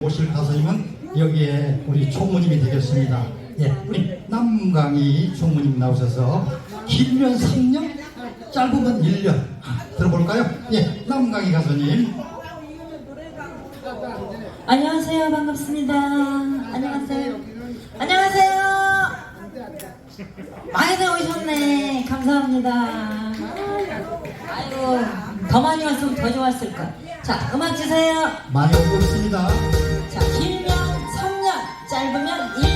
모실 가수님은 여기에 우리 총무님이 되겠습니다. 예, 우리 남강희 총무님 나오셔서 길면 3년, 짧으면 1년 아, 들어볼까요? 예, 남강희 가수님. 안녕하세요. 반갑습니다. 안녕하세요. 안녕하세요. 많이들 오셨네. 감사합니다. 아이고, 더 많이 왔으면 더 좋았을 걸. 자, 음악 주세요. 많이 오고 있습니다. 자, 길면 3년, 짧으면 1년.